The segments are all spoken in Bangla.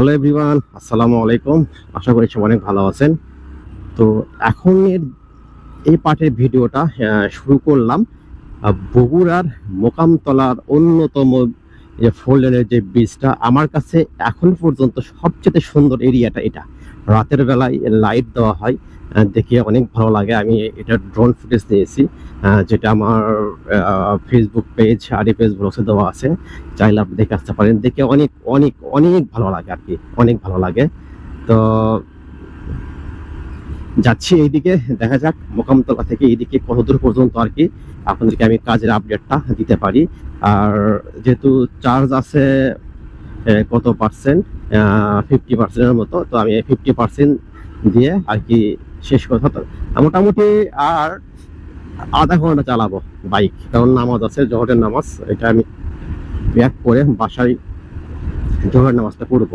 হ্যালো এভরিওয়ান, আসসালামু আলাইকুম। আশা করি সব অনেক ভালো আছেন। তো এখন এর এই পার্টের ভিডিওটা শুরু করলাম। বগুড়ার মোকামতলার অন্যতম যে ফোর যে বীজটা আমার কাছে এখন পর্যন্ত সবচেয়ে সুন্দর এরিয়াটা এটা। রাতের বেলায় লাইট দেওয়া হয়। দেখে অনেক ভালো লাগে। আমি এটা ড্রোন ফুটেজ নিয়েছি যেটা আমার ফেসবুক পেজ আরি পেজ ব্লগসে দেওয়া আছে। চাইলে আপনি দেখে আসতে পারেন। দেখে অনেক অনেক অনেক ভালো লাগে আর কি। অনেক ভালো লাগে। তো যাচ্ছি এইদিকে। দেখা যাক মোকামতলা থেকে এইদিকে কত দূর পর্যন্ত আর কি আপনাদেরকে আমি কাজের আপডেটটা দিতে পারি। আর যেহেতু চার্জ আছে কত পার্সেন্ট ফিফটি পার্সেন্টের মতো। তো আমি ফিফটি পার্সেন্ট দিয়ে আর কি শেষ কথা মোটামুটি আর আধা ঘণ্টা চালাবো বাইক কারণ নামাজ আছে, জহরের নামাজ, এটা আমি ব্যাক করে বাসায় জোহর নামাজটা পড়ব।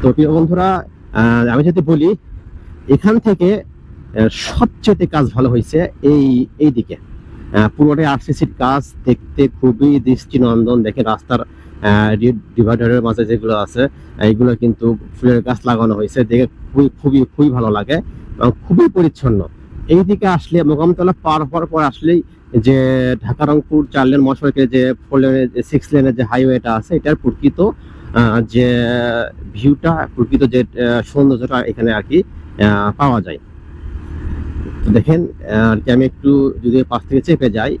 তো প্রিয় বন্ধুরা আমি যদি বলি, এখান থেকে সবচেয়ে কাজ ভালো হয়েছে এই এই দিকে পুরোটাই আরসিসির কাজ দেখতে খুবই দৃষ্টিনন্দন। দেখে রাস্তার ডিভাইডারের মাঝে যেগুলো আছে, এইগুলো কিন্তু ফুলের গাছ লাগানো হয়েছে। দেখে খুবই খুবই খুবই ভালো লাগে এবং খুবই পরিচ্ছন্ন। এই দিকে আসলে মোকামতলা পার হওয়ার পর আসলেই যে ঢাকা রংপুর চার লেন মহাসড়কের যে ফোর লেনের যে সিক্স লেনের যে হাইওয়েটা আছে, এটার প্রকৃত যে ভিউটা প্রকৃত যে সৌন্দর্যটা এখানে আর কি পাওয়া যায়। দেখেন আর কি আমি একটু যদি পাশ থেকে চেপে যাই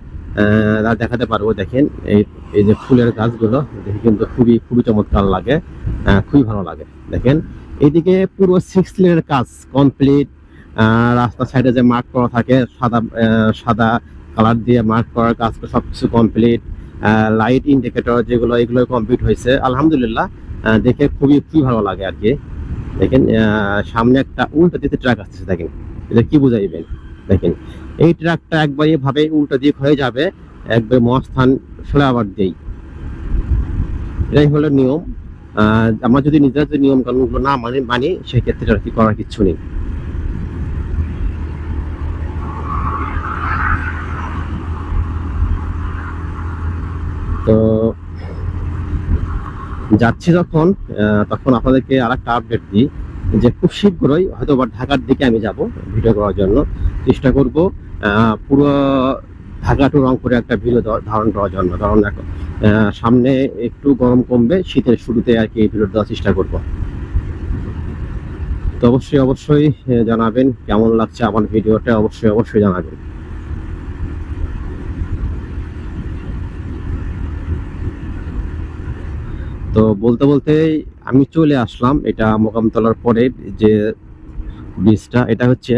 দেখাতে পারব, দেখেন, এই এই যে ফুলের গাছগুলো, দেখে কিন্তু খুবই খুবই চমৎকার লাগে। খুবই ভালো লাগে, দেখেন। এইদিকে পুরো সিক্স লেনের কাজ কমপ্লিট রাস্তার সাইডে যে মার্ক করা থাকে, সাদা সাদা কালার দিয়ে মার্ক করার কাজ সব কিছু কমপ্লিট লাইট ইন্ডিকেটর যেগুলো, এগুলো কমপ্লিট হয়েছে। আলহামদুলিল্লাহ দেখে খুবই খুবই ভালো লাগে আর কি। দেখেন সামনে একটা উল্টো দিতে ট্রাক আসছে, দেখেন। এটা কি বুঝাইবেন? দেখেন, এই ট্রাকটা একবার এভাবে উল্টো দিক হয়ে যাবে, একবার মহাস্থান ফ্লাইওভার দেই। এটাই হলো নিয়ম। আমরা যদি নিজেরা যদি নিয়ম কানুনগুলো না মানে মানি, সেক্ষেত্রে আর কি করার কিচ্ছু নেই। তো যাচ্ছি যখন তখন আপনাদেরকে আর একটা আপডেট দিই যে খুব শীঘ্রই হয়তো বা ঢাকার দিকে আমি যাব ভিডিও করার জন্য। চেষ্টা করব পুরো ঢাকা টু রংপুরে একটা ভিডিও ধারণ করার জন্য। কারণ সামনে একটু গরম কমবে, শীতের শুরুতে আর কি এই ভিডিও দেওয়ার চেষ্টা করব। তো অবশ্যই অবশ্যই জানাবেন কেমন লাগছে আমার ভিডিওটা, অবশ্যই অবশ্যই জানাবেন। তো বলতে বলতে আমি চলে আসলাম, এটা মোকামতলার পরে যে ব্রিজটা এটা হচ্ছে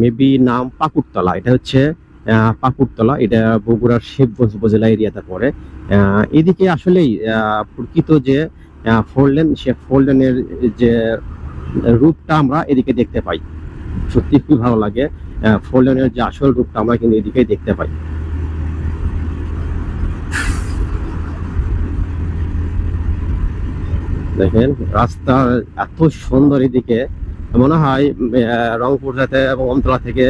মেবি নাম পাকুরতলা এটা হচ্ছে পাকুড়তলা, এটা বগুড়ার শিবগঞ্জ উপজেলা এরিয়াতে পড়ে এদিকে আসলেই প্রকৃত যে ফোর সে ফোর যে রূপটা আমরা এদিকে দেখতে পাই। সত্যি খুবই ভালো লাগে। ফোর যে আসল রূপটা আমরা কিন্তু এদিকেই দেখতে পাই। দেখেন, রাস্তা এত সুন্দর এদিকে। মনে হয় রংপুর যাতে এবং আমতলা থেকে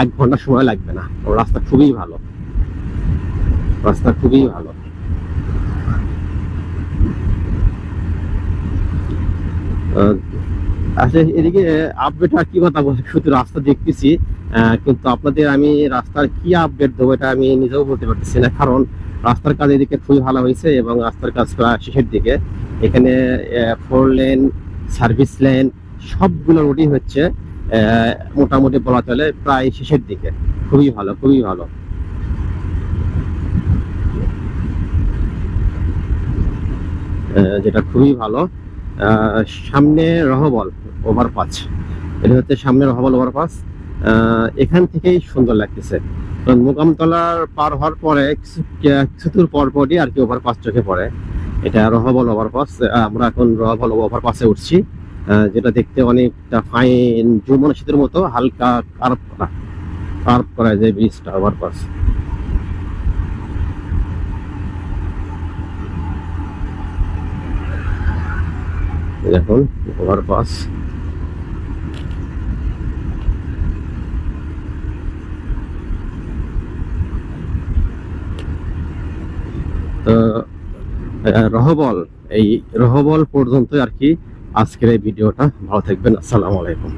এক ঘণ্টা সময় লাগবে না। রাস্তা খুবই ভালো। রাস্তা খুবই ভালো। আসলে এদিকে আপডেট আর কি কথা বলব? শুধু রাস্তা দেখতেছি কিন্তু আপনাদের আমি রাস্তার কি আপডেট দেবো এটা আমি নিজেও বলতে পারতেছি না। কারণ রাস্তার কাজ এদিকে খুবই ভালো হয়েছে এবং রাস্তার কাজ শেষের দিকে। এখানে ফোর লেন সার্ভিস লেন সবগুলো রোডই হচ্ছে। মোটামুটি বলা চলে প্রায় শেষের দিকে। খুবই ভালো খুবই ভালো। যেটা খুবই ভালো। সামনে রহবল ওভারপাস এটা হচ্ছে সামনে রহবল ওভারপাস এখান থেকেই সুন্দর লাগতেছে। কারণ মোকামতলার পার হওয়ার পরে কিছু কিছু দূর পর পরই আর কি ওভারপাস চোখে পড়ে। এটা রহবল ওভারপাস আমরা এখন রহবল ওভারপাসে উঠছি। যেটা দেখতে অনেকটা ফাইন যমুনা শীতের মতো, হালকা কার্ভ করা। কার্ভ করা যায় ব্রিজটা ওভারপাস দেখুন ওভারপাস তো রহবল, এই রহবল পর্যন্ত আর কি আজকের এই ভিডিওটা ভালো থাকবেন আসসালামু আলাইকুম।